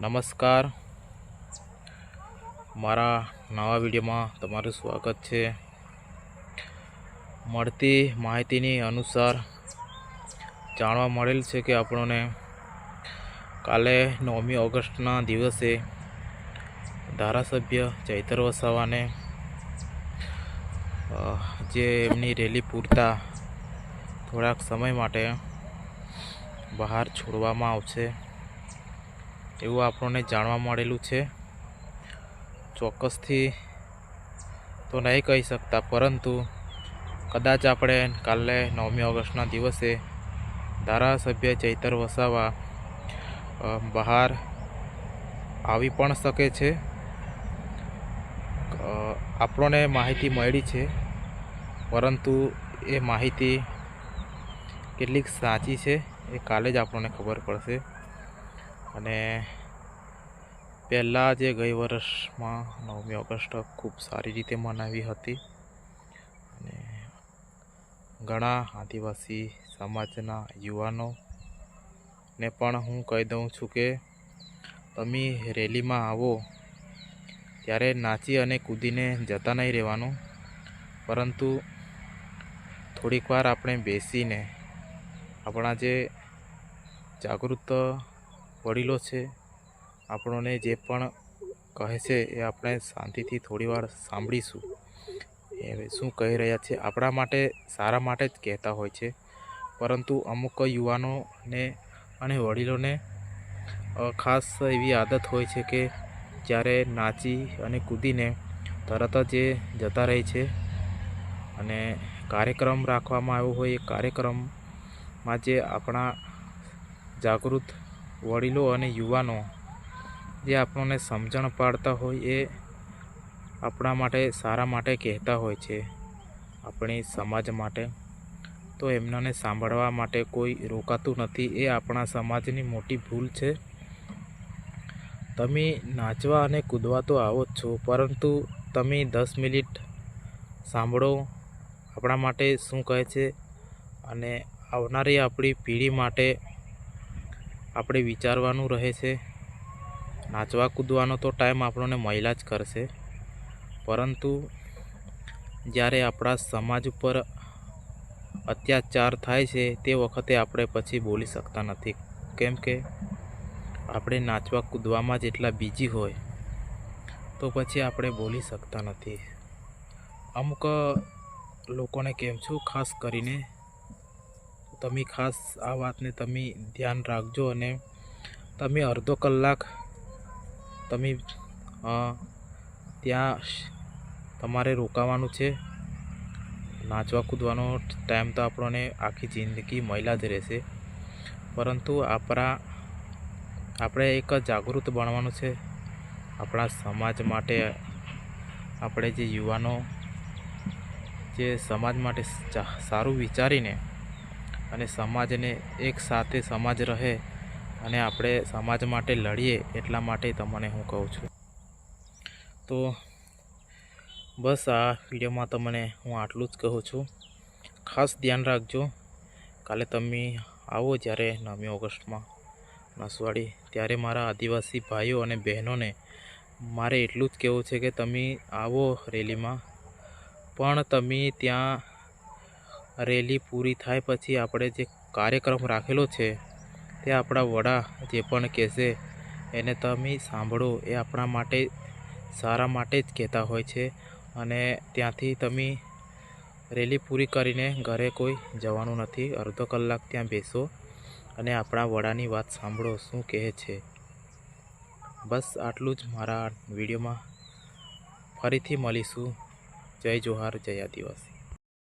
નમસ્કાર. મારા નવા વિડીયોમાં તમારું સ્વાગત છે. મળતી માહિતીની અનુસાર જાણવા મળેલ છે કે આપણને કાલે નવમી ઓગસ્ટના દિવસે ધારાસભ્ય ચૈતર વસાવાને જે એમની રેલી પૂરતા થોડાક સમય માટે બહાર છોડવામાં આવશે. એવું આપણને જાણવા મળેલું છે. ચોક્કસથી તો નહીં કહી શકતા, પરંતુ કદાચ આપણે કાલે નવમી ઓગસ્ટના દિવસે ધારાસભ્ય ચૈતર વસાવા બહાર આવી પણ શકે છે. આપણને માહિતી મળી છે, પરંતુ એ માહિતી કેટલીક સાચી છે એ કાલે જ આપણને ખબર પડશે. અને પહેલાં જે ગઈ વર્ષમાં નવમી ઓગસ્ટ ખૂબ સારી રીતે મનાવી હતી અને ઘણા આદિવાસી સમાજના યુવાનો ને પણ હું કહી દઉં છું કે તમે રેલીમાં આવો ત્યારે નાચી અને કૂદીને જતા નહીં રહેવાનું, પરંતુ થોડીક વાર આપણે બેસીને આપણા જે જાગૃત વડીલો છે. આપણને જે પણ કહે છે એ આપણે શાંતિથી થોડી વાર સાંભળીશું. એ શું કહી રહ્યા છે? આપણા માટે, સારા માટે જ કહેતા હોય છે. પરંતુ અમુક યુવાનોને અને વડીલોને ખાસ એવી આદત હોય છે કે જ્યારે નાચી અને કૂદીને તરત જ એ જતા રહે છે. અને કાર્યક્રમ રાખવામાં આવ્યો હોય એ કાર્યક્રમમાં જે આપણા જાગૃત વડીલો અને યુવાનો જે આપણને સમજણ પાડતા હોય એ આપણા માટે સારા માટે કહેતા હોય છે આપણી સમાજ માટે. તો એમનાને સાંભળવા માટે કોઈ રોકાતું નથી એ આપણા સમાજની મોટી ભૂલ છે. તમે નાચવા અને કૂદવા તો આવો જ છો, પરંતુ તમે દસ મિનિટ સાંભળો આપણા માટે શું કહે છે અને આવનારી આપણી પેઢી માટે આપણે વિચારવાનું રહે છે, નાચવા કૂદવાનો તો ટાઈમ આપણને મહિલા જ કરશે. પરંતુ જ્યારે આપણા સમાજ ઉપર અત્યાચાર થાય છે, તે વખતે આપણે પછી બોલી શકતા નથી. કેમ કે આપણે નાચવા કૂદવામાં જેટલા બીજી હોય, તો પછી આપણે બોલી શકતા નથી. અમુક લોકોને કેમ છું, ખાસ કરીને તમે ખાસ આ વાતને તમે ધ્યાન રાખજો અને તમે અડધો કલાક તમે ત્યાં તમારે રોકાવાનું છે. નાચવા કૂદવાનો ટાઈમ તો આપણને આખી જિંદગી મહિલા જ રહેશે. પરંતુ આપણા, આપણે એક જાગૃત બનવાનું છે. આપણા સમાજ માટે, આપણે જે યુવાનો, જે સમાજ માટે સારું વિચારીને અને સમાજને એક સાથે સમાજ રહે અને આપણે સમાજ માટે લડીએ એટલા માટે તમને હું કહું છું. તો બસ આ વિડીયોમાં તમને હું આટલું જ કહું છું. ખાસ ધ્યાન રાખજો. કાલે તમે આવો જ્યારે નવમી ઓગસ્ટમાં નસવાડી. ત્યારે મારા આદિવાસી ભાઈઓ અને બહેનોને મારે એટલું જ કહેવું છે કે તમે આવો રેલીમાં. પણ તમે ત્યાં રેલી પૂરી થાય પછી આપણે જે કાર્યક્રમ રાખેલો છે, તે આપણા વડા જે પણ કહેશે, એને તમે સાંભળો. એ આપણા માટે સારા માટે જ કહેતા હોય છે અને ત્યાંથી તમે રેલી પૂરી કરીને ઘરે કોઈ જવાનું નથી. અડધો કલાક ત્યાં બેસો અને આપણા વડાની વાત સાંભળો શું કહે છે. બસ આટલું જ મારા વિડીયોમાં. ફરીથી મળીશું. જય જોહાર, જય આદિવાસી.